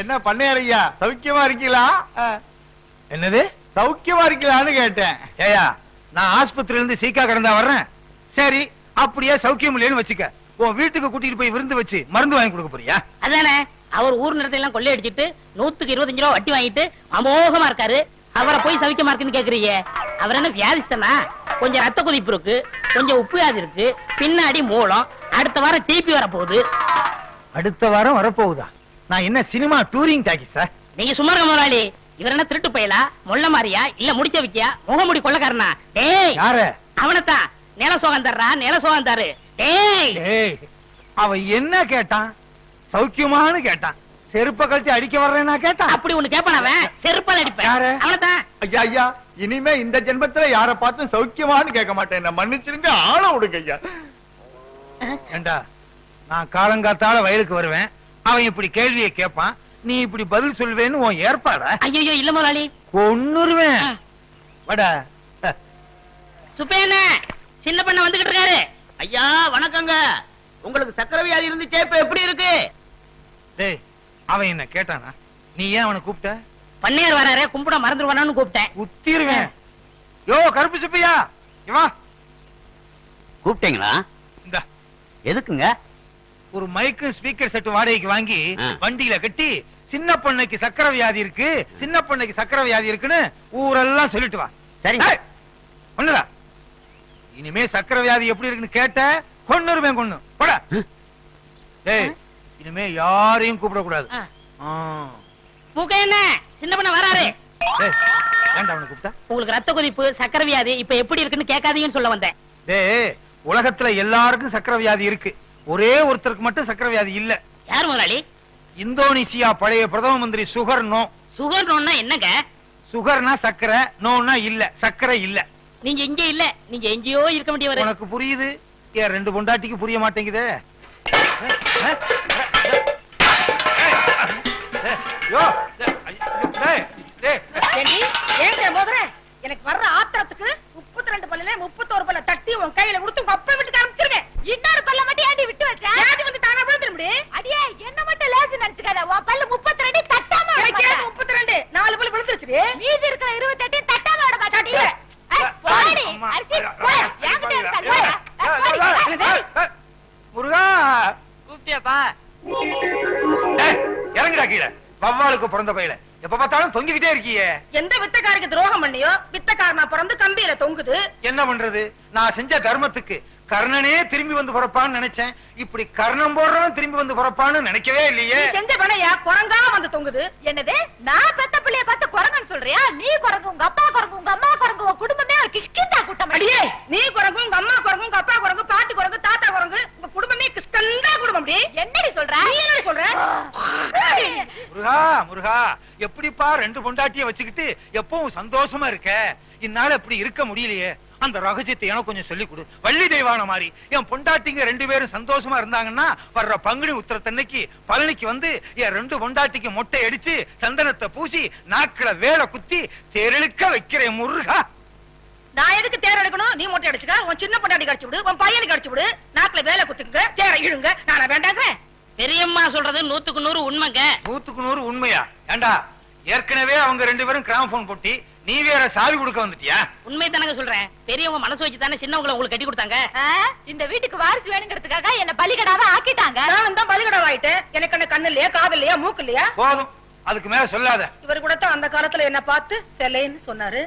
என்ன பண்ணையாரையா சௌக்கியமா இருக்கீங்களா? என்னது? சௌக்கியமா இருக்கீங்களான்னு கேட்டேன். ஏயா நான் ஆஸ்பத்திரியில இருந்து சீக்கா கிடந்தா வர்றேன். சரி அப்படியே சௌக்கியம் இல்லைன்னு வச்சுக்க. உன் வீட்டுக்கு கூட்டிட்டு போய் விருந்து வச்சு மருந்து வாங்கி கொடுக்க போறியா? அதானே? அவர் ஊர் நிலத்தை எல்லாம் கொள்ளையடிச்சிட்டு நூத்துக்கு இருபத்தஞ்சு ரூபா வட்டி வாங்கிட்டு அமோகமா இருக்காரு. அவரை போய் சவிக்கமா இருக்குன்னு கேக்குறீங்க. அவர் என்ன வியாதிஸ்தனா? கொஞ்சம் ரத்த கொதிப்பு இருக்கு கொஞ்சம் உப்பு வியாதி இருக்கு பின்னாடி மூலம் அடுத்த வாரம் டிபி வர போகுது அடுத்த வாரம் வரப்போகுதா? நான் என்ன சினிமா டூரிங் டாக்கி சார் நீங்க சும்மா இருக்க முதலாளி. இவர் என்ன திருட்டு பயலா? முள்ள மாறியா? இல்ல முடிச்ச வைக்கியா? முகமுடி கொள்ளக்காரனா? டேய்! யார? அவனத்தான். நில சோகம் தர்றா? நில சோகம் தரு. டேய்! அவன் என்ன கேட்டான்? சௌக்கியமான்னு கேட்டான். செருப்ப கழட்டி அடிக்க வர்றேன்னா கேட்டான்? அப்படி ஒண்ணு கேப்பான் அவன். செருப்பால் அடிப்பேன். யாரு? அவனத்தான். ஐயா ஐயா இனிமே இந்த ஜென்மத்துல யார பார்த்தும் சௌக்கியமான்னு கேட்க மாட்டேன். என்ன மன்னிச்சிருங்க ஆள விடுங்க ஐயா. ஏண்டா நான் காலங்காத்தால வயலுக்கு வருவேன். அவன் இப்படி கேள்வியை கேட்பான் நீ இப்படி பதில் சொல்வேன்னு உன் ஏற்பாடா? ஐயோ இல்ல முதலாளி கொன்னுருவேன். வாடா. சுப்பேன சின்ன பண்ண வந்துகிட்டு இருக்காரு. ஐயா வணக்கங்க. உங்களுக்கு சக்கரை வியாதி இருந்துச்சே இப்ப எப்படி இருக்கு? டேய் அவன் என்ன கேட்டானா? நீ ஏன் அவனை கூப்பிட்ட? பன்னீர் வராரு கும்பிட மறந்துடுவானான்னு கூப்பிட்டேன். குத்திருவேன். யோ கருப்பு சுப்பையா இவா கூப்பிட்டீங்களா? இந்த. எதுக்குங்க? ஒரு மைக்கு ஸ்பீக்கர் செட் வாடகைக்கு வாங்கி. வண்டியில கட்டி சின்ன பொண்ணுக்கு சக்கரை வியாதி இருக்கு சின்ன பொண்ணுக்கு சக்கரை வியாதி இருக்குன்னு ஊரெல்லாம் சொல்லிட்டு வா. சரிங்க ஏய், ஒண்ணுடா இனிமே சக்கரை வியாதி எப்படி இருக்குன்னு கேட்ட கொன்னுருவேன் கொன்னு. போட. டேய் இனிமே யாரையும் கூப்பிட கூடாது ஆ. மூக்க என்ன? சின்ன பண்ண வராரு. ஏன்டா அவனை கூப்பிட்டா? உங்களுக்கு ரத்த கொதிப்பு சக்கரை வியாதி இப்ப எப்படி இருக்குன்னு கேட்காதீங்கன்னு சொல்ல வந்தேன். டேய் உலகத்துல எல்லாருக்கும் சக்கரை வியாதி இருக்கு. ஒரே ஒருத்தருக்கு மட்டும் சக்கரை வியாதி இல்ல. யார் முதலாளி? இந்தோனேசியா பழைய பிரதம மந்திரி சுகர் நோ. சுகர் நோன்னா என்னங்க? சுகர்னா சக்கரை நோன்னா இல்ல சக்கரை இல்ல. நீங்க இங்க இல்ல நீங்க எங்கேயோ இருக்க வேண்டியவர். உனக்கு புரியுது? ஏன் ரெண்டு பொண்டாட்டிக்கு புரிய மாட்டேங்குதே? எனக்கு வர்ற ஆத்திரத்துக்கு முப்பத்தி ரெண்டு பல்லுல முப்பத்தோரு பல்ல தட்டி உன் கையில கொடுத்து உங்க அப்பா வீட்டுக்கு அனுப்பிச்சிருவேன் இன்னொரு பல்ல மட்டும் ஏண்டி விட்டு வச்ச? ஏடி வந்து தானா விழுந்துட முடியும்? அடியே என்ன மட்டும் லேசு நினைச்சுக்காத உன் பல்லு முப்பத்தி ரெண்டு தட்டாம முப்பத்தி ரெண்டு நாலு பல்லு விழுந்துருச்சு மீதி இருக்கிற இருபத்தி எட்டு தட்டாம விட ஏய், முருகா. கூப்பிட்டியாப்பா? ஏய், இறங்குடா கீழே. வவ்வாலுக்கு பிறந்த பையல. எப்ப பார்த்தாலும் தொங்கிக்கிட்டே இருக்கியே. எந்த வித்தக்காரருக்கு துரோகம் பண்ணியோ வித்தக்காரனா பிறந்து கம்பியில தொங்குது. என்ன பண்றது? நான் செஞ்ச தர்மத்துக்கு கர்ணனே திரும்பி வந்து பிறப்பான்னு நினைச்சேன். இப்படி கர்ணம் போடுறவன் திரும்பி வந்து பிறப்பான்னு நினைக்கவே இல்லையே. செஞ்ச பணையா? குரங்கா வந்து தொங்குது. என்னது? நான் பெத்த பிள்ளைய பார்த்து குரங்குன்னு சொல்றியா? நீ குரங்கு உங்க அப்பா குரங்கு உங்க அம்மா குரங்கு உங்க குடும்பமே ஒரு கிஷ்கிந்தா கூட்டம். அடியே! நீ குரங்கு உங்க அம்மா குரங்கு உங்க அப்பா குரங்கு பாட்டி குரங்கு தாத்தா குரங்கு உங்க குடும்பமே கிஷ்கந்தா குடும்பம் அப்படி என்னடி சொல்ற? நீ என்னடி சொல்ற? முருகா முருகா எப்படிப்பா ரெண்டு பொண்டாட்டிய வச்சுக்கிட்டு எப்பவும் சந்தோஷமா இருக்க? இந்நாள் அப்படி இருக்க முடியலையே. அந்த ரகசியத்தை எனக்கு கொஞ்சம் சொல்லிக் கொடு. வள்ளி தெய்வான மாதிரி. என் பொண்டாட்டிங்க ரெண்டு பேரும் சந்தோஷமா இருந்தாங்கன்னா வர்ற பங்குனி உத்திரத்தன்னைக்கு பழனிக்கு வந்து என் ரெண்டு பொண்டாட்டிக்கு மொட்டை அடிச்சு சந்தனத்தை பூசி நாக்கில வேலை குத்தி தெருளுக்க வைக்கிறேன் முருகா. நான் எதுக்கு தேர் எடுக்கணும்? நீ மொட்டை அடிச்சுக்க. உன் சின்ன பொண்டாட்டி கடிச்சு விடு. உன் பையனுக்கு அடிச்சு விடு. நாக்குல வேலை குத்துங்க தேர இழுங்க. நானா வேண்டாங்கிறேன் பெரியம்மா சொல்றது நூத்துக்கு நூறு உண்மைங்க. நூத்துக்கு நூறு உண்மையா? ஏண்டா ஏற்கனவே அவங்க ரெண்டு பேரும் கிராமபோன் போட்டி நீ வேற சாவி கொடுக்க வந்துட்டியா? உண்மை தானங்க சொல்றேன். பெரியவங்க மனசு வச்சு தானே சின்னவங்களை உங்களுக்கு கட்டி கொடுத்தாங்க? இந்த வீட்டுக்கு வாரிசு வேணுங்கிறதுக்காக என்ன பலிகடாவா ஆக்கிட்டாங்க? நான் தான் பலிகடாவா ஆயிட்டேன் எனக்கு என்ன கண்ணு இல்லையா காது இல்லையா மூக்கு இல்லையா போதும். அதுக்கு மேல சொல்லாத. இவர் கூட தான் அந்த காலத்துல என்ன பார்த்து செல்லைன்னு சொன்னாரு.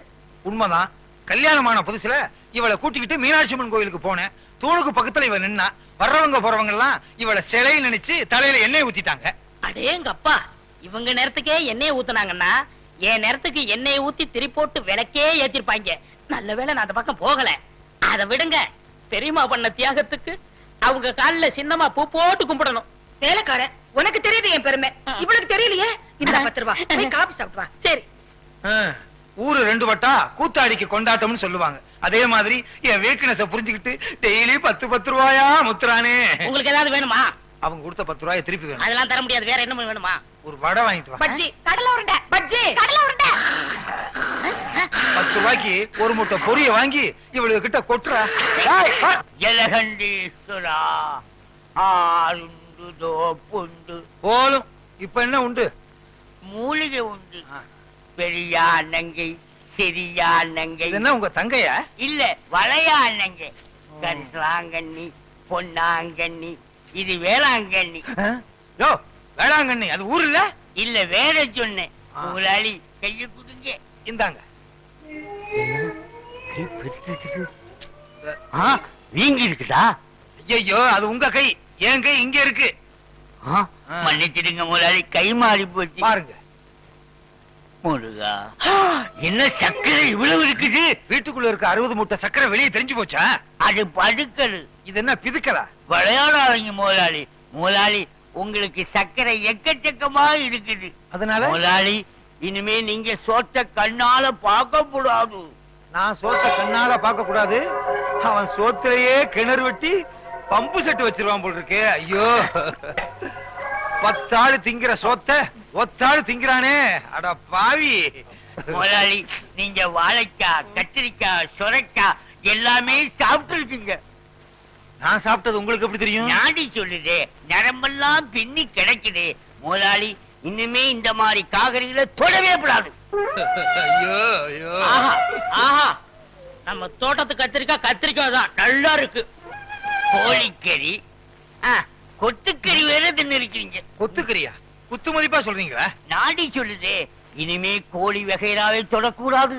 உண்மைதான். கல்யாணமான புதுசுல இவளை கூட்டிக்கிட்டு மீனாட்சி அம்மன் கோயிலுக்கு போனேன். தூணுக்கு பக்கத்துல இவ நின்னா வர்றவங்க போறவங்க எல்லாம் இவளை சிலை நினைச்சு தலையில எண்ணெய் ஊத்திட்டாங்க. அடேங்க அப்பா இவங்க நேரத்துக்கே எண்ணெயை ஊத்துனாங்கன்னா என் நேரத்துக்கு எண்ணெயை ஊத்தி திரி போட்டு விளக்கே ஏத்திருப்பாங்க. நல்ல வேளை நான் அந்த பக்கம் போகல. அத விடுங்க. பெரியம்மா பண்ண தியாகத்துக்கு அவங்க கால்ல சின்னமா பூ போட்டு கும்பிடணும். வேலைக்காரன் உனக்கு தெரியுது என் பெருமை. இவளுக்கு தெரியலையே? இந்த பத்து ரூபா போய் காபி சாப்பிட்டு வா. சரி. ஊரு ரெண்டு வட்டா கூத்தாடிக்கு கொண்டாட்டம்னு சொல்லுவாங்க. அதே மாதிரி என் வீக்னஸ புரிஞ்சுக்கிட்டு டெய்லி பத்து பத்து ரூபாயா முத்துறானே. உங்களுக்கு ஏதாவது வேணுமா? அவங்க கொடுத்த பத்து ரூபாயை திருப்பி வேணும். அதெல்லாம் தர முடியாது. வேற என்ன வேணுமா? ஒரு வடை வாங்கிட்டு வா பஜ்ஜி. கடலை உருண்டை. பஜ்ஜி. கடலை உருண்டை. பத்து ரூபாய்க்கு ஒரு முட்டை பொரிய வாங்கி இவளுக்கு கிட்ட கொட்டுறா. ஏய், ஆ. ஜலகண்டீஸ்வரா ஆருண்டு தோப்புண்டு. போலும் இப்ப என்ன உண்டு? மூலிகை உண்டு. பெரியா நங்கை சிறியா நங்கை. இது என்ன உங்க தங்கையா? இல்ல வளையா நங்கை. கரிசலாங்கண்ணி பொன்னாங்கண்ணி இது வேளாங்கண்ணி. யோ வேளாங்கண்ணி அது ஊர் இல்ல? இல்ல வேற சொன்னேன். முதலாளி கைய கொடுங்க. இந்தாங்க. வீங்கி இருக்குதா? ஐயோ அது உங்க கை. என் கை இங்க இருக்கு. மன்னிச்சிடுங்க முதலாளி. கை மாறி போச்சு. பாருங்க. முருகா. என்ன சக்கரை இவ்வளவு இருக்குது? வீட்டுக்குள்ள இருக்க அறுபது மூட்டை சக்கரை வெளியே தெரிஞ்சு போச்சா? அது படுக்கல் இது என்ன பிதுக்கலா? விளையாடாதீங்க முதலாளி. முதலாளி உங்களுக்கு சக்கரை எக்கச்சக்கமா இருக்குது. அதனால? முதலாளி இனிமே நீங்க சோத்த கண்ணால பார்க்க கூடாது நான் சோத்த கண்ணால பார்க்க கூடாது அவன் சோத்திலேயே கிணறு வெட்டி பம்பு செட்டு வச்சிருவான் போல் இருக்கு. ஐயோ. பத்தாள் திங்கிற சோத்த ஒத்தாள் திங்கிறானே. அட பாவி. முதலாளி நீங்க வாழைக்காய் கத்திரிக்காய் சுரைக்காய் எல்லாமே சாப்பிட்டு இருக்கீங்க நான் சாப்பிட்டது உங்களுக்கு எப்படி தெரியும்? நாடி சொல்லுது நரம்பெல்லாம் பின்னி கிடைக்குது. முதலாளி இனிமே இந்த மாதிரி காகரிகளை தொடவே கூடாது. நம்ம தோட்டத்து கத்திரிக்காய் கத்திரிக்காய் தான். நல்லா இருக்கு. கோழிக்கறி கொத்துக்கறி வேற தின்னு இருக்கீங்க கொத்துக்கிறியா? குத்து மதிப்பா சொல்றீங்களா? நாடி சொல்லுது. இனிமே கோழி வகைராவை தொடக்கூடாது.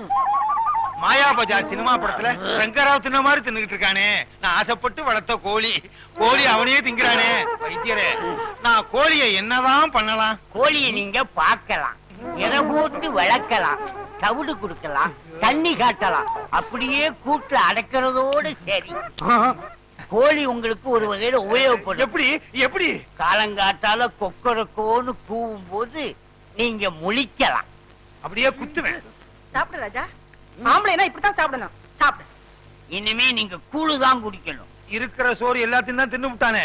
மாயா பஜார் சினிமா படத்துல சங்கராவ் தின்ன மாதிரி தின்னுகிட்டு இருக்கானே. நான் ஆசைப்பட்டு வளர்த்த கோழி. கோழி அவனையே திங்கிறானே. வைத்தியரே நான் கோழியை என்னதான் பண்ணலாம்? கோழியை நீங்க பார்க்கலாம். எரை போட்டு வளர்க்கலாம். தவிடு கொடுக்கலாம். தண்ணி காட்டலாம். அப்படியே கூட்டுல அடைக்கிறதோடு சரி. கோழி உங்களுக்கு ஒரு வகையில உபயோகப்படும். எப்படி? எப்படி? காலங்காத்தால கொக்கரக்கோன்னு கூவும் போது நீங்க முழிக்கலாம். அப்படியே குத்துவேன். சாப்பிடு ராஜா. ஆம்பளைனா இப்படித்தான் சாப்பிடணும். சாப்பிடு. இனிமே நீங்க கூழு தான் குடிக்கணும். இருக்கிற சோறு எல்லாத்தையும் தான் தின்னு விட்டானே.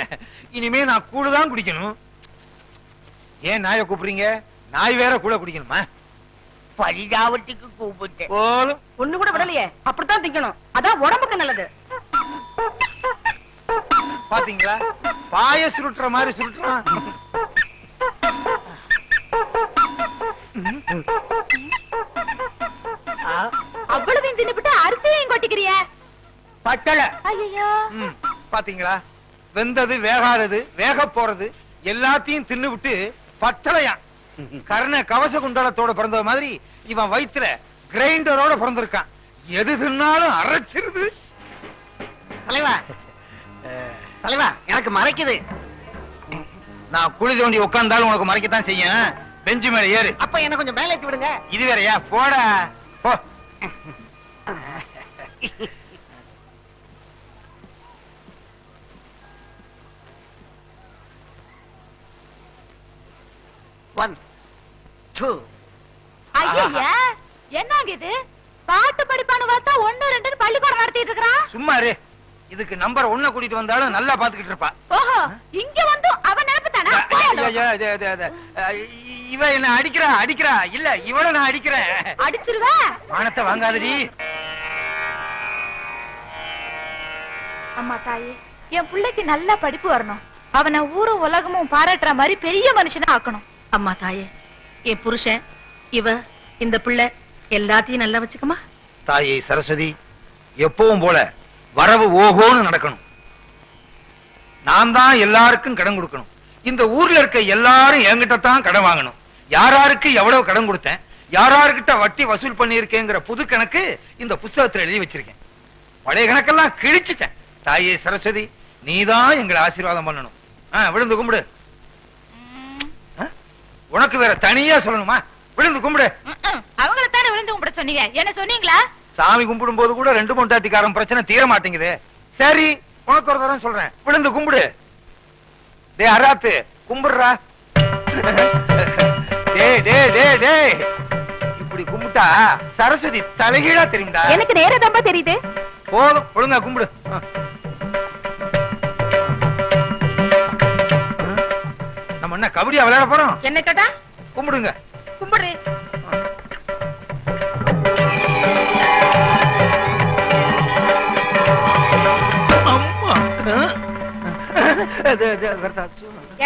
இனிமே நான் கூழு தான் குடிக்கணும். ஏன் நாயை கூப்பிடுறீங்க? நாய் வேற கூட குடிக்கணுமா? பரிதாபத்துக்கு கூப்பிட்டேன். ஒண்ணு கூட விடலையே. அப்படித்தான் திங்கணும் அதான் உடம்புக்கு நல்லது. பாத்தீங்களா? பாய சுருட்டுற மாதிரி சுருட்டுறான். அவ்வளவு தின்னுபிட்டு அரிசியையும் கொட்டிக்கிறிய? பட்டளை ஐயோ பாத்தீங்களா? வெந்தது வேகாதது வேக போறது எல்லாத்தையும் தின்னு விட்டு பட்டளையா கர்ண கவச குண்டலத்தோட பிறந்த மாதிரி இவன் வயித்துல கிரைண்டரோட பிறந்திருக்கான். எது தின்னாலும் அரைச்சிருது. தலைவா. தலைவா எனக்கு மறைக்குது. நான் குழி தோண்டி உட்கார்ந்தாலும் உனக்கு மறைக்கத்தான் செய்யும். பெஞ்சு மேல ஏறு. அப்ப என்ன கொஞ்சம் மேலே ஏத்தி விடுங்க. இது வேறயா? போடா. போ. ஒன் டூ ஐயா என்னங்க இது? பாட்டு படிப்பான்னு பார்த்தா ஒண்ணு ரெண்டு பள்ளிக்கூடம் நடத்திட்டு இருக்கிறான் சும்மா இரு. இதுக்கு நம்பர் ஒண்ண கூட்டிட்டு வந்தாலும் நல்லா பாத்துக்கிட்டு இருப்பா. ஓஹோ இங்க வந்து நினைப்பு தானா இ- இவ என்ன அடிக்கிறா அடிக்கிறா? இல்ல இவள நான் அடிக்கிறேன். அடிச்சிருவ? மானத்தை வாங்காதடி. அம்மா தாயே என் பிள்ளைக்கு நல்ல படிப்பு வரணும். அவனை ஊரும் உலகமும் பாராட்டுற மாதிரி பெரிய மனுஷனா ஆக்கணும். அம்மா தாயே என் புருஷன் இவ இந்த பிள்ளை எல்லாத்தையும் நல்லா வச்சுக்கமா? தாயை சரஸ்வதி எப்பவும் போல வரவு ஓஹோன்னு நடக்கணும். நான் தான் எல்லாருக்கும் கடன் கொடுக்கணும். இந்த ஊர்ல இருக்க எல்லாரும் என்கிட்ட தான் கடன் வாங்கணும். யாராருக்கு எவ்வளவு கடன் கொடுத்தேன் யாராருக்கிட்ட வட்டி வசூல் பண்ணியிருக்கேங்கிற புது கணக்கு இந்த புஸ்தகத்துல எழுதி வச்சிருக்கேன். பழைய கணக்கெல்லாம் கிழிச்சிட்டேன். தாயே சரஸ்வதி நீதான் எங்களை ஆசீர்வாதம் பண்ணணும். விழுந்து கும்பிடு. உனக்கு வேற தனியா சொல்லணுமா? விழுந்து கும்பிடு. அவங்கள தானே விழுந்து கும்பிட சொன்னீங்க. என்ன சொன்னீங்களா? சாமி கும்பிடும் போது கூட ரெண்டு பொண்டாட்டிக்காரன் பிரச்சனை தீர மாட்டேங்குது. சரி உனக்கு ஒரு தரம் சொல்றேன். விழுந்து கும்பிடு. டே அராத்து கும்பிடுறா. டே டே டே டே இப்படி கும்பிட்டா சரஸ்வதி தலைகீழா தெரியும்டா. எனக்கு நேர தம்பா தெரியுது. போதும் ஒழுங்கா கும்பிடு. நம்ம என்ன கபடியா விளையாட போறோம். என்ன கேட்டா? கும்பிடுங்க. கும்பிடு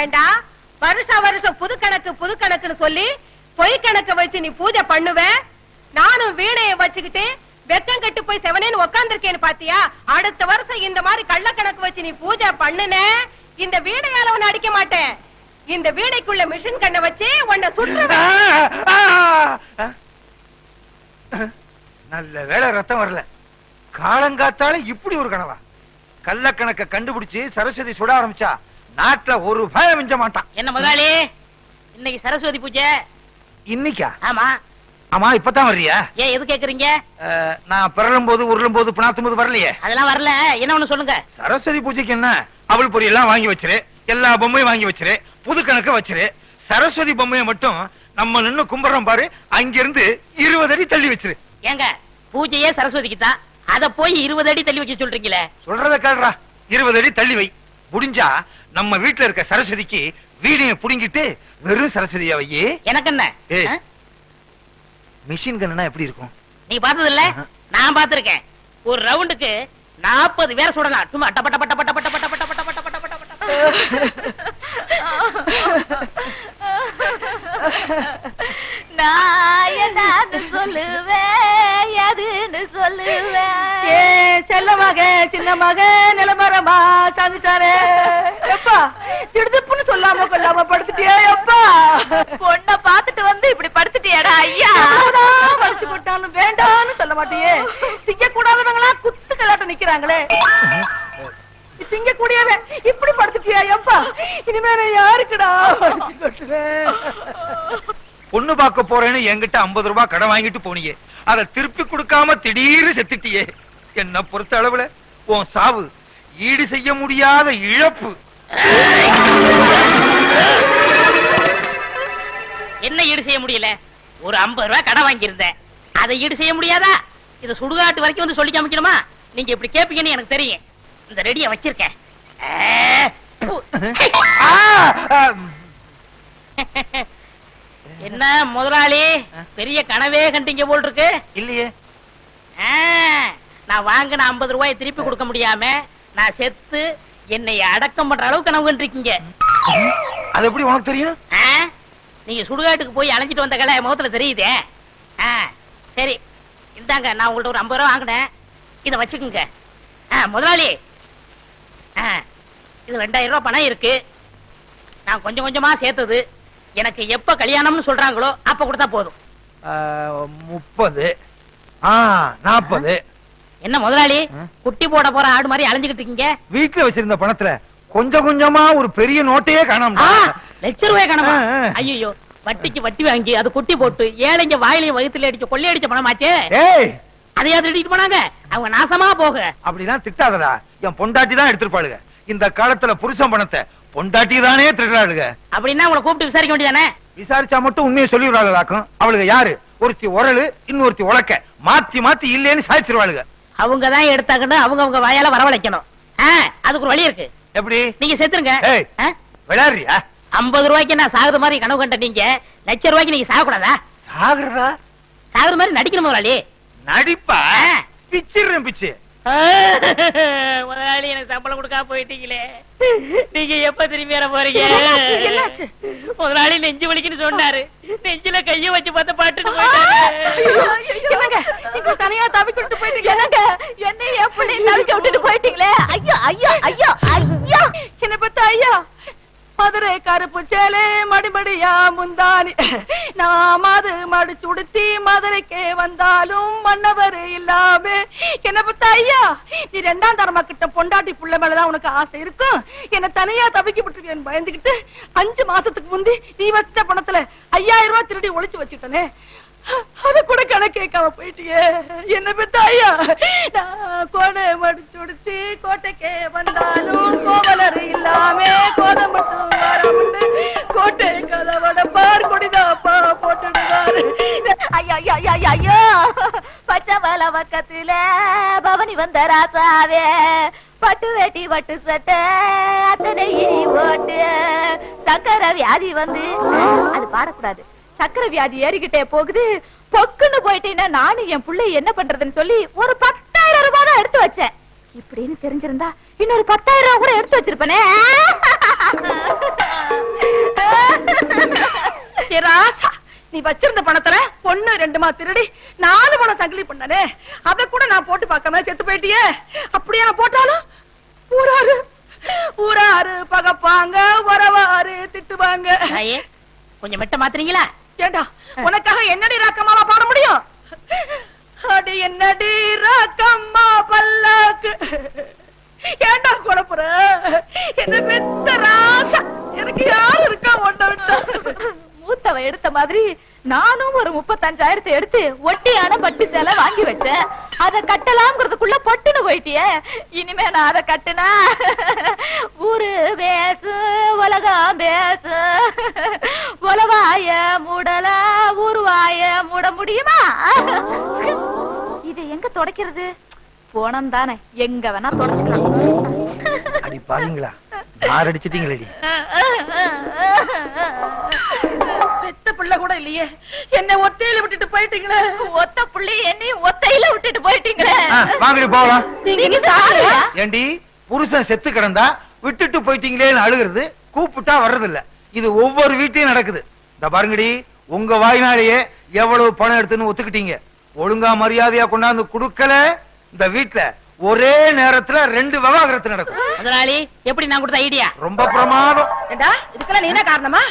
ஏண்டா? வருஷம் வருஷம் புது கணக்கு புது கணக்குன்னு சொல்லி பொய் கணக்க வச்சு நீ பூஜை பண்ணுவ? நானும் வீணைய வச்சுக்கிட்டு வெக்கம் கட்டு போய் செவனேன்னு உக்காந்துருக்கேன்னு பாத்தியா? அடுத்த வருஷம் இந்த மாதிரி கள்ள கணக்கு வச்சு நீ பூஜை பண்ணுன? இந்த வீணையால உன்னை அடிக்க மாட்டேன். இந்த வீணைக்குள்ள மிஷின் கண்ணை வச்சு உன்னை சுற்றுவேன். நல்ல வேளை ரத்தம் வரல. காலங்காத்தால இப்படி ஒரு கனவா? கள்ளக்கணக்க கண்டுபிடிச்சு சரஸ்வதி சுட ஆரம்பிச்சா நாட்டுல ஒரு பயம் மிஞ்ச மாட்டான். என்ன முதலாளி? இன்னைக்கு சரஸ்வதி பூஜை? இன்னைக்கா? ஆமா. ஆமா இப்பதான் வர்றியா? ஏன் எது கேக்குறீங்க? நான் பிறலும் போது உருளும் போது பிணாத்தும் போது வரலையே. அதெல்லாம் வரல. என்ன ஒண்ணு சொல்லுங்க. சரஸ்வதி பூஜைக்கு என்ன? அவள் பொரி எல்லாம் வாங்கி வச்சிரு. எல்லா பொம்மையும் வாங்கி வச்சிரு. புது கணக்க வச்சிரு. சரஸ்வதி பொம்மையை மட்டும் நம்ம நின்னு கும்பிடுறோம் பாரு. அங்கிருந்து இருபது அடி தள்ளி வச்சிரு. ஏங்க பூஜையே சரஸ்வதிக்கு தான் அத போய் இருபது அடி தள்ளி வைக்க சொல்றீங்களே சொல்றத கேள்றா இருபது அடி தள்ளி வை முடிஞ்சா நம்ம வீட்டுல இருக்க சரஸ்வதிக்கு வீடிய புடுங்கிட்டு வெறும் சரஸ்வதியா வையே எனக்கு என்ன? மிஷின் கண்ணா எப்படி இருக்கும் நீ பார்த்தது இல்ல. நான் பார்த்திருக்கேன் ஒரு ரவுண்டுக்கு நாற்பது பேர் சுடலாம் சும்மா டப்ப டப்ப டப்ப டப்ப டப்ப டப்ப டப்ப டப்ப டப்ப டப்ப நான் என்னன்னு சொல்லுவேன் எதுன்னு சொல்லுவேன். ஏ செல்ல மக சின்ன மக நிலமரமா சாமிச்சாரே. எப்பா திடுதுப்புன்னு சொல்லாம கொள்ளாம படுத்துட்டியா எப்பா. பொண்ண பாத்துட்டு வந்து இப்படி படுத்துட்டியாடா ஐயா. படிச்சு போட்டாலும் வேண்டாம்னு சொல்ல மாட்டியே. திங்க கூடாதவங்களா குத்து கலாட்ட நிக்கிறாங்களே. திங்க கூடியவ இப்படி படுத்துட்டியா எப்பா? இனிமே நான் யாருக்குடா பொண்ணு பார்க்க போறேன்னு என்கிட்ட 50 ரூபாய் கடன் வாங்கிட்டு போனியே. அத திருப்பி கொடுக்காம திடீர்னு செத்துட்டியே. என்ன பொறுத்த அளவுல? உன் சாவு. ஈடு செய்ய முடியாத இழப்பு. என்ன ஈடு செய்ய முடியல? ஒரு 50 ரூபாய் கடன் வாங்கியிருந்தேன். அதை ஈடு செய்ய முடியாதா? இத சுடுகாட்டு வரைக்கும் வந்து சொல்லி காமிக்கணுமா நீங்க இப்படி கேப்பீங்கன்னு எனக்கு தெரியும். இந்த ரெடிய வச்சிருக்கேன். என்ன முதலாளி? பெரிய கனவே கண்டீங்க போல் இருக்கு இல்லையே நான் வாங்கின 50 ரூபாயை திருப்பி கொடுக்க முடியாம நான் செத்து என்னை அடக்கம் பண்ற அளவுக்கு கனவு கண்டிருக்கீங்க. அது எப்படி உனக்கு தெரியும்? நீங்க சுடுகாட்டுக்கு போய் அலைஞ்சிட்டு வந்த கலை முகத்துல தெரியுதே. சரி இந்தாங்க நான் உங்கள்ட்ட ஒரு 50 ரூபா வாங்கினேன். இத வச்சுக்கோங்க. முதலாளி இது ரெண்டாயிரம் ரூபாய் பணம் இருக்கு. நான் கொஞ்சம் கொஞ்சமா சேர்த்தது. எனக்கு எப்ப கல்யாணம்னு சொல்றாங்களோ அப்ப கொடுத்தா போதும். முப்பது. நாற்பது என்ன முதலாளி? குட்டி போட போற ஆடு மாதிரி அலைஞ்சுகிட்டு இருக்கீங்க. வீட்டுல வச்சிருந்த பணத்துல கொஞ்சம் கொஞ்சமா ஒரு பெரிய நோட்டையே காணாம லட்ச ரூபாய் கணமா. ஐயோ வட்டிக்கு வட்டி வாங்கி அது குட்டி போட்டு ஏழைங்க வாயிலையும் வயித்துல அடிச்சு கொள்ளையடிச்ச பணமாச்சே. ஏய்! அதையா திருடிட்டு போனாங்க. அவங்க நாசமா போக. அப்படிலாம் திட்டாதடா. என் பொண்டாட்டி தான் எடுத்துருப்பாளுங்க இந்த காலத்துல புருஷன் பணத்தை பொண்டாட்டி தானே திருடாளுங்க அப்படின்னா உங்களை கூப்பிட்டு விசாரிக்க வேண்டியதானே? விசாரிச்சா மட்டும் உண்மையை சொல்லிவிடாதாக்கும் அவளுங்க யாரு? ஒருத்தி உரலு இன்னொருத்தி உலக்க. மாத்தி மாத்தி இல்லேன்னு சாய்ச்சிருவாளுங்க அவங்க தான் எடுத்தாங்கன்னு அவங்க அவங்க வாயால வரவழைக்கணும். அதுக்கு ஒரு வழி இருக்கு. எப்படி? நீங்க செத்துருங்க? விளையாடுறியா? ஐம்பது ரூபாய்க்கு நான் சாகுற மாதிரி கனவு கண்ட நீங்க லட்ச ரூபாய்க்கு நீங்க சாகக்கூடாதா? சாகுறதா? சாகுற மாதிரி நடிக்கணும் முதலாளி. நடிப்பா. பிச்சிடுறேன் பிச்சு. முதலாளி எனக்கு சம்பளம் கொடுக்காம போயிட்டீங்களே. நீங்க எப்ப திரும்பி வர போறீங்க? முதலாளி நெஞ்சு வலிக்குன்னு சொன்னாரு. நெஞ்சில கைய வச்சு பார்த்த பாட்டுட்டு நீங்க தனியா தவிக்க விட்டு போயிட்டீங்க என்னங்க? என்ன என் பிள்ளை தவிக்க விட்டுட்டு போயிட்டீங்களே? ஐயோ ஐயோ ஐயோ ஐயோ. என்ன பத்த ஐயா. மதுரை கருப்பு சேலே மடிமடியா முந்தானி. நாம் அது மடிச்சு உடுத்தி மதுரைக்கே வந்தாலும் மன்னவர் இல்லாம. என்ன பத்த ஐயா நீ ரெண்டாம் தரமா கிட்ட பொண்டாட்டி புள்ள மேலதான் உனக்கு ஆசை இருக்கும். என்ன தனியா தவிக்கி விட்டுருக்கேன் பயந்துகிட்டு அஞ்சு மாசத்துக்கு முந்தி நீ வச்ச பணத்துல ஐயாயிரம் ரூபாய் திருடி ஒழிச்சு வச்சுட்டனே. அது கூட கணக்கு கேட்காம போயிட்டியே. என்ன பெத்த ஐயா நான் கோடை மடிச்சு உடுத்தி கோட்டைக்கே வந்தாலும் கோவலர் இல்லாம கோதை மட்டும் வராமட்டு கோட்டை கதவட பார் கொடிதாப்பா போட்டுடுவாரு. ஐயா ஐயா ஐயா ஐயா ஐயோ. பச்சை வல பக்கத்துல பவனி வந்த ராசாவே. பட்டு வேட்டி பட்டு சட்டை அத்தனை போட்டு சக்கர வியாதி வந்து அது பாடக்கூடாது. சக்கரை வியாதி ஏறிக்கிட்டே போகுது. பொக்குன்னு போயிட்டீங்கன்னா நானும் என் புள்ளை என்ன பண்றதுன்னு சொல்லி ஒரு பத்தாயிரம் ரூபாய் தான் எடுத்து வச்சேன். இப்படின்னு தெரிஞ்சிருந்தா இன்னொரு பத்தாயிரம் ரூபாய் கூட எடுத்து வச்சிருப்பனே. ராசா நீ வச்சிருந்த பணத்துல பொண்ணு ரெண்டுமா திருடி நாலு பணம் சங்கிலி பண்ணனே. அத கூட நான் போட்டு பார்க்காம செத்து போயிட்டியே. அப்படியே நான் போட்டாலும்? ஊராரு ஊராரு பகப்பாங்க உறவாரு திட்டுவாங்க. கொஞ்சம் மெட்ட மாத்துறீங்களா? ஏண்டா உனக்காக என்னடி ராக்கம்மாவா பாட முடியும்? அடி என்னடி ராக்கம்மா பல்லாக்கு. ஏண்டா குழப்புற என்ன பெத்த ராசா எனக்கு யாரு இருக்கா ஒண்ண விட்டா? மூத்தவ எடுத்த மாதிரி நானும் ஒரு முப்பத்தஞ்சாயிரத்தை எடுத்து ஒட்டியான பட்டு சேலை வாங்கி வச்சேன். அத கட்டலாம்ங்கிறதுக்குள்ள பொட்டுன்னு போயிட்டியே. இனிமே நான் அத கட்டுனா ஊரு பேசு உலகம் பேசு உலவாய மூடல ஊருவாய மூட முடியுமா? இது எங்க துடைக்கிறது? போனம் தானே எங்க வேணா தொடச்சுக்கலாம். அடி பாருங்களா யார் இல்லையே என்ன ஒத்தையில விட்டுட்டு போயிட்டீங்களே. ஒத்த புள்ளி என்னையும் ஒத்தையில விட்டுட்டு போயிட்டீங்களே. வாங்கடி நீங்க சாலையா ஏண்டி புருஷன் செத்து கிடந்தா விட்டுட்டு போயிட்டீங்களேன்னு அழுகிறது கூப்பிட்டா வர்றதில்ல. இது ஒவ்வொரு வீட்லயும் நடக்குது. இந்த பாருங்கடி உங்க வாய்னாலேயே எவ்வளவு பணம் எடுத்துன்னு ஒத்துக்கிட்டீங்க. ஒழுங்கா மரியாதையா கொண்டாந்து கொடுக்கல இந்த வீட்ல ஒரே நேரத்துல ரெண்டு விவாகரத்து நடக்கும். முதலாளி எப்படி நான் கொடுத்த ஐடியா? ரொம்ப பிரமாதம். ஏண்டா இதுக்கெல்லாம் நீ என்ன காரணமா?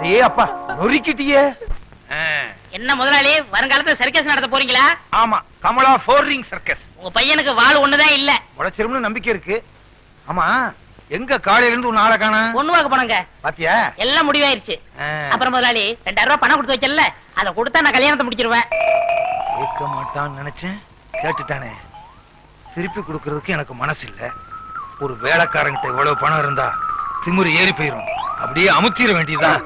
அடே அப்பா நொறுக்கிட்டியே. என்ன முதலாளி வருங்காலத்துல சர்க்கஸ் நடத்த போறீங்களா? ஆமா கமலா ஃபோர்ரிங் சர்க்கஸ் உங்க பையனுக்கு வாழ் ஒண்ணுதான் இல்ல. முளைச்சிரும்னு நம்பிக்கை இருக்கு. ஆமா எங்க காலையில இருந்து உன் ஆளை காண? பொண்ணு வாக்க போனங்க பாத்தியா? எல்லாம் முடிவாயிருச்சு. அப்புறம் முதலாளி ரெண்டாயிரம் ரூபாய் பணம் கொடுத்து வச்சல அதை கொடுத்தா நான் கல்யாணத்தை முடிச்சிருவேன். கேட்க மாட்டான்னு நினைச்சேன். கேட்டுட்டானே. திருப்பி கொடுக்கறதுக்கு எனக்கு மனசு இல்ல ஒரு வேலைக்காரங்கிட்ட இவ்வளவு பணம் இருந்தா திமிரு ஏறி போயிரும். அப்படியே அமுத்திர வேண்டியதுதான்?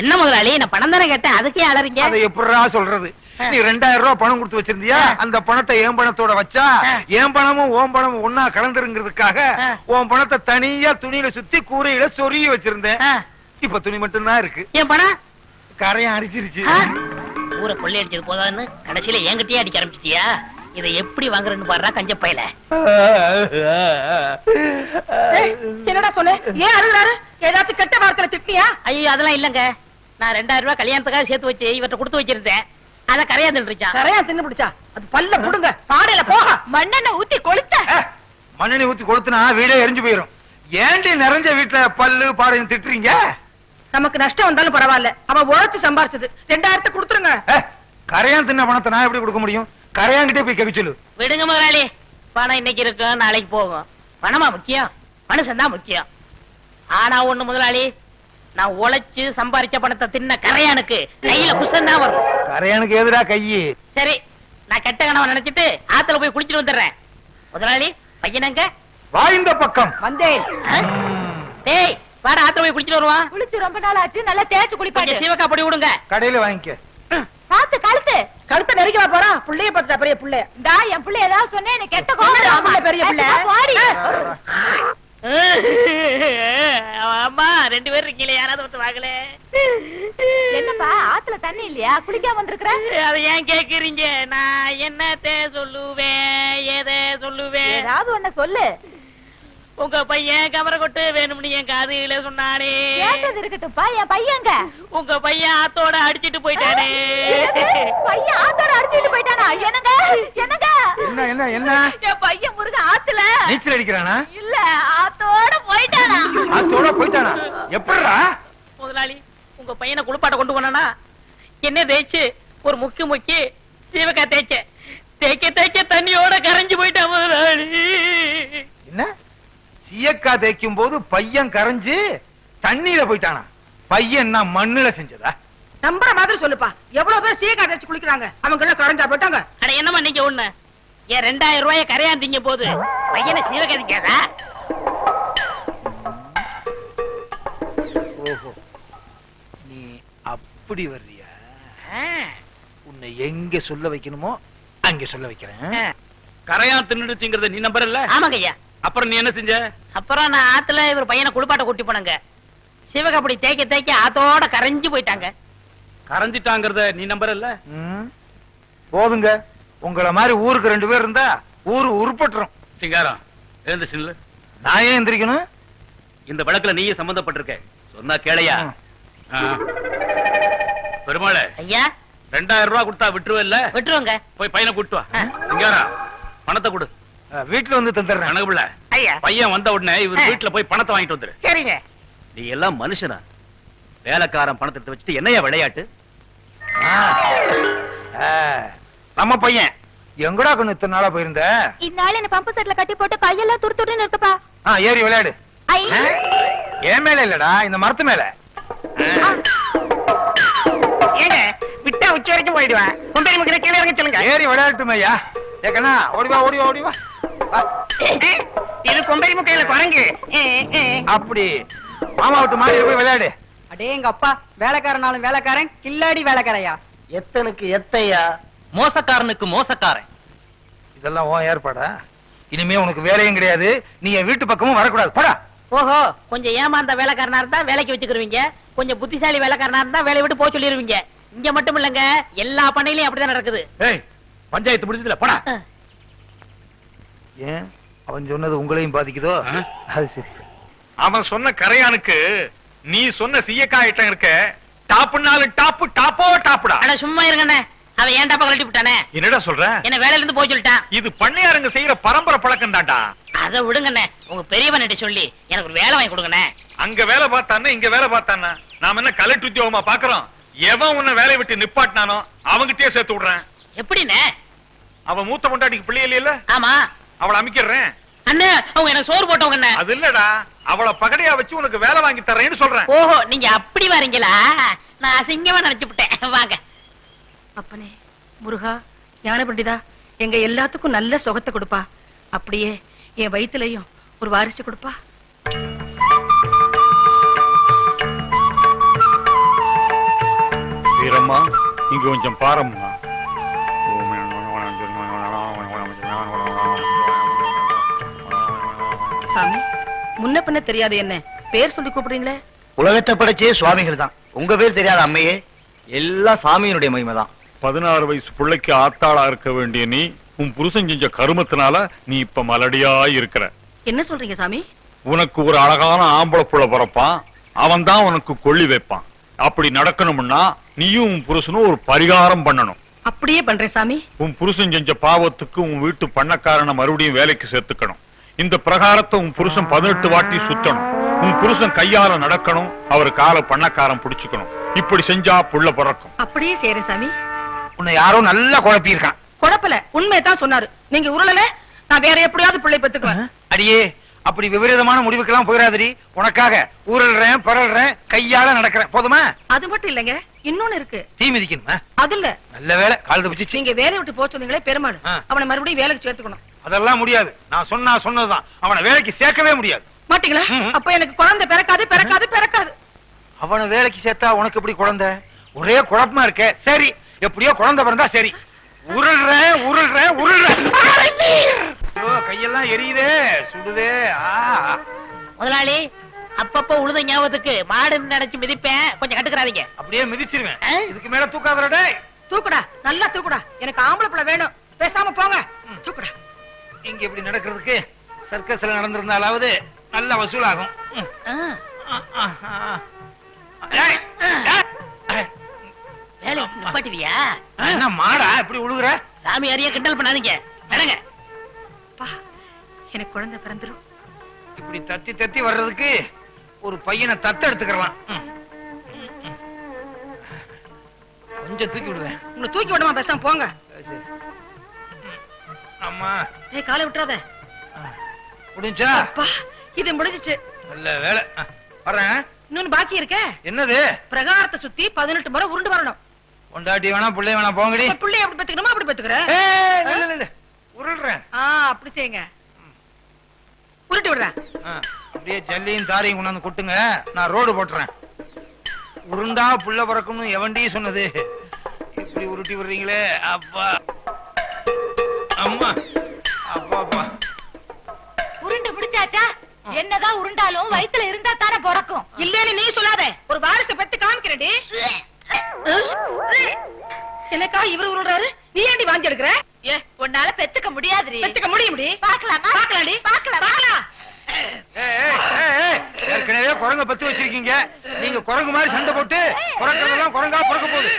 என்ன முதலாளி? நான் பணம் தானே கேட்டேன். அதுக்கே அலறீங்க. அதை எப்படிடா சொல்றது? நீ ரெண்டாயிரம் ரூபாய் பணம் கொடுத்து வச்சிருந்தியா. அந்த பணத்தை என் பணத்தோட வச்சா. என் பணமும் ஓன் பணமும் ஒன்னா கலந்துருங்கிறதுக்காக. உன் பணத்தை தனியா துணியில சுத்தி கூரையில சொருகி வச்சிருந்தேன். இப்ப துணி மட்டும்தான் இருக்கு. என் பணம்? கரையான் அடிச்சிருச்சு? ஊரை கொள்ளையடிச்சது போதான்னு கடைசியில என்கிட்டயே அடிக்க ஆரம்பிச்சிட்டியா? இதை எப்படி வாங்குறேன்னு பாடுறா கஞ்ச பையல. என்னடா சொன்ன? ஏன் அழுகுறாரு? ஏதாச்சும் கெட்ட வார்த்தையில திட்டியா ஐயோ அதெல்லாம் இல்லங்க. நான் ரெண்டாயிரம் ரூபாய் கல்யாணத்துக்காக சேர்த்து வச்சு இவர்ட்ட கொடுத்து வச்சிருந்தேன். அத கரையா தின்றுச்சான் கரையா தின்னு பிடிச்சா? அது பல்ல புடுங்க. பாடையில போக. மண்ணெண்ண ஊத்தி கொளுத்த. ஏ, மண்ணெண்ணெய் ஊத்தி கொளுத்துனா வீடே எரிஞ்சு போயிரும். ஏண்டி நிறைஞ்ச வீட்டுல பல்லு பாடையும் திட்டுறீங்க? நமக்கு நஷ்டம் வந்தாலும் பரவாயில்ல. அவன் உழைச்சு சம்பாரிச்சது. ரெண்டாயிரத்தை கொடுத்துருங்க. கரையான் தின்ன பணத்தை நான் எப்படி கொடுக்க முடியும்? கரையான்கிட்டே போய் கேட்க சொல்லு. விடுங்க முதலாளி. பணம் இன்னைக்கு இருக்கும் நாளைக்கு போகும். பணமா முக்கியம்? மனுஷன் தான் முக்கியம். ஆனா ஒண்ணு முதலாளி நான் உழைச்சு சம்பாரிச்ச பணத்தை தின்ன கரையானுக்கு கையில புஷ்டம் தான் வரும். கரையானுக்கு எதிரா கையி சரி நான் கெட்ட கனவை நினைச்சிட்டு ஆத்துல போய் குளிச்சிட்டு வந்துடுறேன். முதலாளி பையனங்க? வாய்ந்த பக்கம். வந்தேன்? டேய் வாடா ஆத்துல போய் குளிச்சிட்டு வருவான். குளிச்சு ரொம்ப நாள் ஆச்சு நல்லா தேய்ச்சு குளிப்பாட்டு. சீவக்கா பொடி விடுங்க. கடையில வாங்கிக்க. பாத்து கழுத்து. கழுத்தை நெருங்கி வா போறான் புள்ளைய பார்த்துட்டா பெரிய புள்ளைய இந்தா என் பிள்ளை ஏதாவது சொன்னே எனக்கு கெட்ட கோவம். புள்ள பெரிய புள்ள? போடி. அம்மா ரெண்டு பேரும் இருக்கீங்களே யாராவது ஒருத்தர் வாங்கல என்னப்பா ஆத்துல தண்ணி இல்லையா? குளிக்காம வந்திருக்கிற? அதை ஏன் கேக்குறீங்க? நான் என்னத்த சொல்லுவேன் எதை சொல்லுவேன் ஏதாவது ஒண்ணு சொல்லு. உங்க பையன் கவர கொட்டு வேணும்னு என் காதுல சொன்னானே. கேட்டது இருக்கட்டும்ப்பா என் பையங்க. உங்க பையன் ஆத்தோட அடிச்சிட்டு போயிட்டானே. பையன் ஆத்தோட அடிச்சுட்டு போயிட்டானா? என்னங்க? என்னங்க? என்ன என்ன என்ன? என் பையன் முருகன் ஆத்துல. நீச்சல் அடிக்கிறானா? இல்ல ஆத்தோட போயிட்டானா? அதோட போயிட்டானா? எப்படிடா? முதலாளி உங்க பையனை குளிப்பாட்ட கொண்டு போனா என்ன தேய்ச்சு ஒரு முக்கி முக்கி சீவக்கா தேய்ச்ச தேய்க்க தேய்க்க தண்ணியோட கரைஞ்சு போயிட்டான் முதலாளி. என்ன? சீயக்கா தேய்க்கும் போது பையன் கரைஞ்சு தண்ணியில போயிட்டானா? பையன் நான் மண்ணுல செஞ்சதா? நம்புற மாதிரி சொல்லுப்பா. எவ்வளவு பேர் சீக்கா தேய்ச்சு குளிக்கிறாங்க? அவங்க எல்லாம் கரைஞ்சா போயிட்டாங்க. அட என்னம்மா நீங்க ஒண்ணு? ஏன் ரெண்டாயிரம் ரூபாய கரையாந்தீங்க போது பையனை சீவக்கா திங்காதா? ஓஹோ. நீ அப்படி வர்றியா. உன்னை எங்க சொல்ல வைக்கணுமோ அங்க சொல்ல வைக்கிறேன். கரையான் தின்னுடுச்சுங்கிறத நீ நம்பறல ஆமாங்க ஐயா அப்புறம் நீ என்ன செஞ்ச? அப்புறம் நான் ஆத்துல இவர் பையனை குளிப்பாட்ட கூட்டி போனங்க. சிவகா அப்படி தேய்க்க தேய்க்க ஆத்தோட கரைஞ்சு போயிட்டாங்க. கரைஞ்சிட்டாங்கிறத நீ நம்பறல ம். போதுங்க. உங்கள மாதிரி ஊருக்கு ரெண்டு பேர் இருந்தா ஊரு உருப்பட்டுரும். சிங்காரம் எழுந்து சில்லு. நான் ஏன் எந்திரிக்கணும்? இந்த வழக்குல நீயே சம்பந்தப்பட்டிருக்க. சொன்னா கேளையா? பெருமாளே ஐயா? ரெண்டாயிரம் ரூபாய் கொடுத்தா விட்டுருவல்ல? விட்டுருவோங்க. போய் பையனை கூட்டு வா. சிங்காரா பணத்தை கொடு. வீட்டுல வந்து தந்துடுறேன் பிள்ளை ஐயா. பையன் வந்த உடனே இவர். வீட்டுல போய் பணத்தை வாங்கிட்டு வந்துரு. சரிங்க. நீ எல்லாம் மனுஷனா? வேலைக்காரன் பணத்தை எடுத்து வச்சுட்டு என்னையா விளையாட்டு? நம்ம பையன். எங்கடா கொண்டு இத்தனை நாளா போயிருந்த? இந்நாள் என்ன பம்பு செட்ல கட்டி போட்டு கையெல்லாம் துரு துருன்னு இருக்குப்பா. ஆ ஏறி விளையாடு. என் மேல இல்லடா இந்த மரத்து மேல. ஏங்க விட்டா உச்சி வரைக்கும் போயிடுவேன் முக்கிற கீழே இறங்க சொல்லுங்க. ஏறி விளையாட்டுமே ஐயா ஏக்கண்ணா ஓடி வா ஓடி வா ஓடி வா வா. இது கொம்பேரி முக்கையில குரங்கு. அப்படி. மாமா விட்டு மாடி போய் விளையாடு. அடே எங்க அப்பா வேலைக்காரனாலும் வேலைக்காரன் கில்லாடி வேலைக்காரையா? எத்தனுக்கு எத்தையா? மோசக்காரனுக்கு மோசக்காரன். இதெல்லாம் உன் ஏற்பாடா? இனிமே உனக்கு வேலையும் கிடையாது. நீ என் வீட்டு பக்கமும் வரக்கூடாது. போடா. ஓஹோ கொஞ்சம் ஏமாந்த வேலைக்காரனா இருந்தா வேலைக்கு வச்சுக்கிருவீங்க. கொஞ்சம் புத்திசாலி வேலைக்காரனா இருந்தா வேலையை விட்டு போக சொல்லிருவீங்க. இங்க மட்டும் இல்லங்க எல்லா பண்ணையிலயும் அப்படிதான் நடக்குது. ஏய் பஞ்சாயத்து முடிஞ்சதுல போடா. ஏன்? அவன் சொன்னது உங்களையும் பாதிக்குதோ? அது சரி. அவன் சொன்ன கரையானுக்கு நீ சொன்ன சீயக்காய் ஐட்டம் இருக்க டாப்புனாலும் டாப்பு டாப்போ டாப்புடா. ஆனா சும்மா இருங்கண்ணே. அவன் ஏன்டா கழட்டி விட்டானே? என்னடா சொல்ற? என்ன வேலையில இருந்து போக சொல்லிட்டான் இது பண்ணையாருங்க செய்யற பரம்பரை பழக்கம் தான்டா. அதை விடுங்கண்ணே. உங்க பெரியவன் சொல்லி எனக்கு ஒரு வேலை வாங்கி கொடுங்கண்ணே. அங்க வேலை பார்த்தானே இங்க வேலை பார்த்தானா நாம என்ன கலெக்டர் உத்தியோகமா பாக்குறோம்? எவன் உன்னை வேலையை விட்டு நிப்பாட்டினானோ அவங்கிட்டயே சேர்த்து விடுறேன். எப்படிண்ணே? அவன் மூத்த பொண்டாட்டிக்கு பிள்ளை இல்லையில ஆமா. அவளை அமைக்கிறேன் அண்ணே அவங்க எனக்கு சோறு போட்டவங்கண்ணே அது இல்லடா. அவளை பகடையா வச்சு உனக்கு வேலை வாங்கி தரேன்னு சொல்றேன். ஓஹோ நீங்க அப்படி வரீங்களா? நான் அசிங்கமா நினைச்சு விட்டேன். வாங்க. அப்பனே முருகா ஞான பண்டிதா எங்க எல்லாத்துக்கும் நல்ல சுகத்தை கொடுப்பா. அப்படியே என் வயித்துலயும் ஒரு வாரிசு கொடுப்பா. வீரம்மா இங்க கொஞ்சம் பாரம்மா. சாமி முன்ன பின்ன தெரியாது என்ன? பேர் சொல்லி கூப்பிடுறீங்களே? உலகத்தை படைச்சே சுவாமிகள் தான். உங்க பேர் தெரியாத அம்மையே எல்லாம் சாமியினுடைய மகிமை தான். பதினாறு வயசு பிள்ளைக்கு ஆத்தாளா இருக்க வேண்டிய நீ உன் புருஷன் செஞ்ச கருமத்தினால நீ இப்ப மலடியா இருக்கிற. என்ன சொல்றீங்க சாமி? உனக்கு ஒரு அழகான ஆம்பளை புள்ள பிறப்பான். அவன் தான் உனக்கு கொள்ளி வைப்பான். அப்படி நடக்கணும்னா நீயும் உன் புருஷனும் ஒரு பரிகாரம் பண்ணணும். அப்படியே பண்றேன் சாமி. உன் புருஷன் செஞ்ச பாவத்துக்கு உன் வீட்டு பண்ணக்காரனை மறுபடியும் வேலைக்கு சேர்த்துக்கணும். இந்த பிரகாரத்தை உன் புருஷன் பதினெட்டு வாட்டி சுத்தணும். உன் புருஷன் கையால நடக்கணும். அவர் கால பண்ணக்காரன் புடிச்சுக்கணும். இப்படி செஞ்சா புள்ள பிறக்கும். அப்படியே செய்யறேன் சாமி. உன்னை யாரோ நல்லா குழப்பியிருக்கான். குழப்பல. உண்மையை தான் சொன்னாரு. நீங்க உருளல நான் வேற எப்படியாவது பிள்ளை பெத்துக்குவேன். அடியே அப்படி விபரீதமான முடிவுக்கெல்லாம் போயிடாதடி உனக்காக ஊரல்றேன் பரல்றேன் கையால நடக்கிறேன். போதுமா? அது மட்டும் இல்லைங்க. இன்னொன்னு இருக்கு. தீ மிதிக்கணுமா? அது இல்ல. நல்ல வேலை கால் தப்பிச்சிச்சு. நீங்க வேலையை விட்டு போக சொன்னீங்களே பெருமாள். அவனை மறுபடியும் வேலைக்கு சேர்த்துக்கணும். அதெல்லாம் முடியாது. நான் சொன்னா சொன்னதுதான். அவனை வேலைக்கு சேர்க்கவே முடியாது. மாட்டீங்களா. அப்ப எனக்கு குழந்தை பிறக்காது பிறக்காது பிறக்காது. அவனை வேலைக்கு சேர்த்தா உனக்கு எப்படி குழந்தை? ஒரே குழப்பமா இருக்க. சரி. எப்படியோ குழந்தை பிறந்தா சரி. உருள்றேன் உருள்றேன் உருள்றேன். ஐயோ, கையெல்லாம் எரியுதே. சுடுதே. ஆ. முதலாளி அப்பப்ப உழுத ஞாபகத்துக்கு மாடு நினைச்சு மிதிப்பேன். கொஞ்சம் கட்டுக்கிறாதீங்க. அப்படியே மிதிச்சிருவேன். ஆ? இதுக்கு மேல தூக்காதடா தூக்குடா. நல்லா தூக்குடா. எனக்கு ஆம்பளை பிள்ளை வேணும். பேசாம போங்க. தூக்குடா. இங்க இப்படி நடக்கிறதுக்கு சர்க்கஸ்ல நடந்திருந்தாலாவது நல்ல வசூலாகும். நிப்பாட்டுவியா? என்ன மாடா இப்படி உழுகுற? சாமி அறிய கிண்டல் பண்ணாதீங்க. நடங்க. எனக்கு குழந்தை பிறந்துரும். இப்படி தத்தி தத்தி வர்றதுக்கு ஒரு பையனை தத்த எடுத்துக்கலாம். கொஞ்சம் தூக்கி விடுவேன். உங்களை தூக்கி விடமா பேசாம போங்க. அம்மா. ஏய் காலை விட்டுறாத. முடிஞ்சா? அப்பா இது முடிஞ்சிச்சு. நல்ல வேலை. ஆ, வர்றேன். இன்னொன்னு பாக்கி இருக்க. என்னது? பிரகாரத்தை சுத்தி பதினெட்டு முறை உருண்டு வரணும். பொண்டாட்டி வேணா பிள்ளை வேணா போங்கடி. பிள்ளைய அப்படி பெத்துக்கணுமா அப்படி பெத்துக்கிறேன். உருள்றேன். ஆ அப்படி செய்யுங்க. உருட்டி விடுறேன். அப்படியே ஜல்லியும் தாரையும் கொண்டாந்து கொட்டுங்க. நான் ரோடு போட்டுறேன். உருண்டா புள்ள பிறக்கும்னு எவன்டி சொன்னது? இப்படி உருட்டி விடுறீங்களே அப்பா. அம்மா. அப்பா அப்பா உருண்டு பிடிச்சாச்சா? என்னதான் உருண்டாலும் வயித்துல இருந்தா தானே பிறக்கும். இல்லேன்னு நீ சொல்லாத. ஒரு வாரிசை பெத்து காமிக்கிறேன்டி எனக்கா இவரு உருள்றாரு? நீ ஏன்டி வாந்தி எடுக்கிற? ஏ உன்னால பெத்துக்க முடியாதுரி பெத்துக்க முடியும்டி. பாக்கலாமா பாக்கலாம்டி பாக்கலாம் பாக்கலாம் ஏய், ஏய், ஏய், ஏய், ஏற்கனவே குரங்க பத்து வச்சிருக்கீங்க. நீங்க குரங்கு மாதிரி சண்டை போட்டு குறைக்கிறதெல்லாம் குரங்கா பிறக்க போகுது.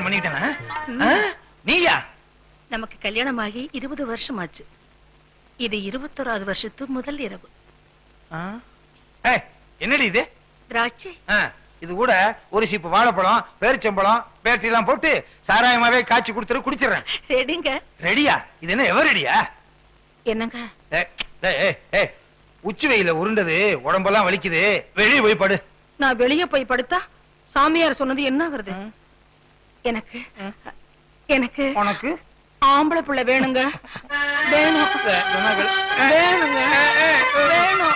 கல்யாணம் பண்ணிக்கிட்டேனா? நீயா? நமக்கு கல்யாணமாகி இருபது வருஷம் ஆச்சு இது இருபத்தோராவது வருஷத்து முதல் இரவு. என்னடி இது? திராட்சை. இது கூட ஒரு சீப்பு வாழைப்பழம் பேரிச்சம்பழம் பேட்டரி எல்லாம் போட்டு சாராயமாவே காய்ச்சி கொடுத்துரு குடிச்சிடுறேன். ரெடிங்க. ரெடியா? இது என்ன எவர் ரெடியா? என்னங்க? உச்சி வெயில உருண்டது உடம்பெல்லாம் வலிக்குது. வெளியே போய் படு. நான் வெளிய போய் படுத்தா சாமியார் சொன்னது என்ன ஆகுறது? எனக்கு எனக்கு உனக்கு? ஆம்பளை புள்ள வேணுங்க. வேணும். வேணுங்க. வேணும்!